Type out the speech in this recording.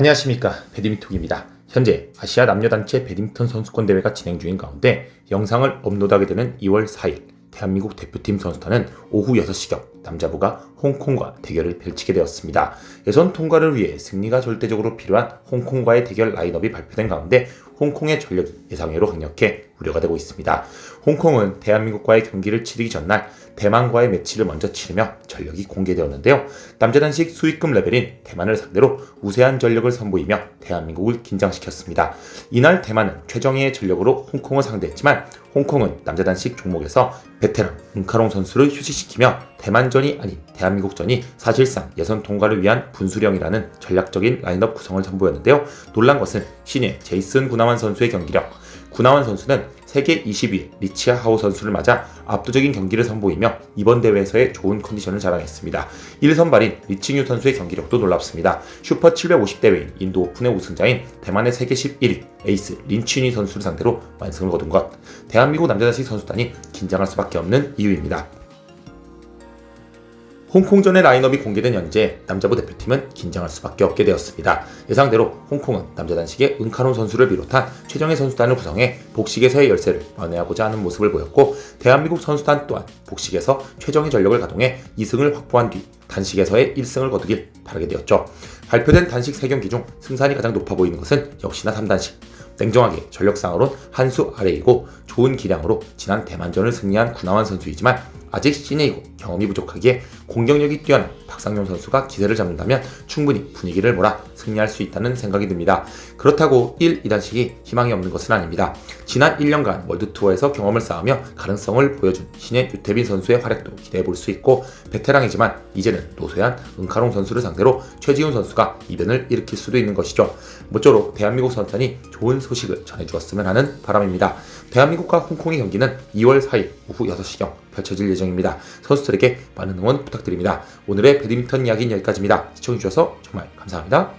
안녕하십니까 배드민턴입니다. 현재 아시아 남녀단체 배드민턴 선수권 대회가 진행 중인 가운데 영상을 업로드하게 되는 2월 4일 대한민국 대표팀 선수단은 오후 6시경 남자부가 홍콩과 대결을 펼치게 되었습니다. 예선 통과를 위해 승리가 절대적으로 필요한 홍콩과의 대결 라인업이 발표된 가운데 홍콩의 전력이 예상외로 강력해 우려가 되고 있습니다. 홍콩은 대한민국과의 경기를 치르기 전날 대만과의 매치를 먼저 치르며 전력이 공개되었는데요. 남자 단식 수익금 레벨인 대만을 상대로 우세한 전력을 선보이며 대한민국을 긴장시켰습니다. 이날 대만은 최정예의 전력으로 홍콩을 상대했지만 홍콩은 남자 단식 종목에서 베테랑 은카롱 선수를 휴식시키며 대만전이 아닌 대한민국전이 사실상 예선 통과를 위한 분수령이라는 전략적인 라인업 구성을 선보였는데요. 놀란 것은 신예 제이슨 구나완 선수의 경기력. 구나완 선수는 세계 20위 리치아 하우 선수를 맞아 압도적인 경기를 선보이며 이번 대회에서의 좋은 컨디션을 자랑했습니다. 1선발인 리칭유 선수의 경기력도 놀랍습니다. 슈퍼 750 대회인 인도 오픈의 우승자인 대만의 세계 11위 에이스 린치니 선수를 상대로 완승을 거둔 것. 대한민국 남자단식 선수단이 긴장할 수밖에 없는 이유입니다. 홍콩전의 라인업이 공개된 현재 남자부 대표팀은 긴장할 수밖에 없게 되었습니다. 예상대로 홍콩은 남자 단식의 은카론 선수를 비롯한 최정예 선수단을 구성해 복식에서의 열세를 만회하고자 하는 모습을 보였고 대한민국 선수단 또한 복식에서 최정예 전력을 가동해 2승을 확보한 뒤 단식에서의 1승을 거두길 바라게 되었죠. 발표된 단식 3경기 중 승산이 가장 높아 보이는 것은 역시나 3단식. 냉정하게 전력상으론 한수 아래이고 좋은 기량으로 지난 대만전을 승리한 구나완 선수이지만 아직 신예이고 경험이 부족하기에 공격력이 뛰어난 박상용 선수가 기세를 잡는다면 충분히 분위기를 몰아 승리할 수 있다는 생각이 듭니다. 그렇다고 1, 2단식이 희망이 없는 것은 아닙니다. 지난 1년간 월드투어에서 경험을 쌓으며 가능성을 보여준 신예 유태빈 선수의 활약도 기대해 볼 수 있고 베테랑이지만 이제는 노쇠한 은카롱 선수를 상대로 최지훈 선수가 이변을 일으킬 수도 있는 것이죠. 모쪼록 대한민국 선수단이 좋은 소식을 전해주었으면 하는 바람입니다. 대한민국과 홍콩의 경기는 2월 4일 오후 6시경 펼쳐질 예정입니다. 선수들에게 많은 응원 부탁드립니다. 오늘의 배드민턴 이야기는 여기까지입니다. 시청해주셔서 정말 감사합니다.